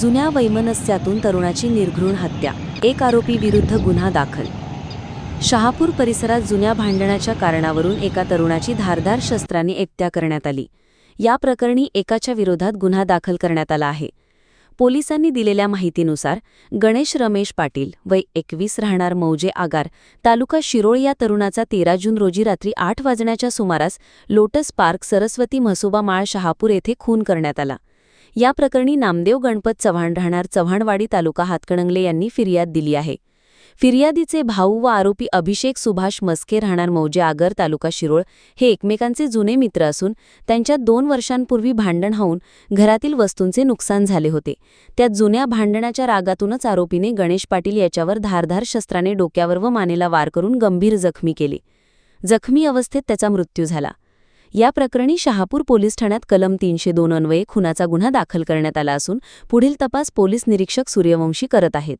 जुन्या वैमनस्यातून तरुणाची निर्घृण हत्या. एक आरोपी विरुद्ध गुन्हा दाखल. शहापूर परिसरात जुन्या भांडणाच्या कारणावरून एका तरुणाची धारदार शस्त्राने एकट्या करण्यात आली. या प्रकरणी एकाच्या विरोधात गुन्हा दाखल करण्यात आला आहे. पोलिसांनी दिलेल्या माहितीनुसार गणेश रमेश पाटील वय एकवीस राहणार मौजे आगार तालुका शिरोळ या तरुणाचा तेरा जून रोजी रात्री आठ वाजण्याच्या सुमारास लोटस पार्क सरस्वती म्हसोबा माळ शहापूर येथे खून करण्यात आला. या प्रकरणी नामदेव गणपत चव्हाण राहणार चव्हाणवाडी तालुका हातकणंगले यांनी फिर्याद दिली आहे. फिर्यादीचे भाऊ व आरोपी अभिषेक सुभाष मस्के राहणार मौजे आगर तालुका शिरोळ हे एकमेकांचे जुने मित्र असून त्यांच्यात दोन वर्षांपूर्वी भांडण होऊन घरातील वस्तूंचे नुकसान झाले होते. त्या जुन्या भांडणाच्या रागातूनच आरोपीने गणेश पाटील याच्यावर धारधार शस्त्राने डोक्यावर व मानेला वार करून गंभीर जखमी केले. जखमी अवस्थेत त्याचा मृत्यू झाला. या प्रकरणी शहापूर पोलीस ठाण्यात कलम तीनशे दोन अन्वये खुनाचा गुन्हा दाखल करण्यात आला असून पुढील तपास पोलीस निरीक्षक सूर्यवंशी करत आहेत.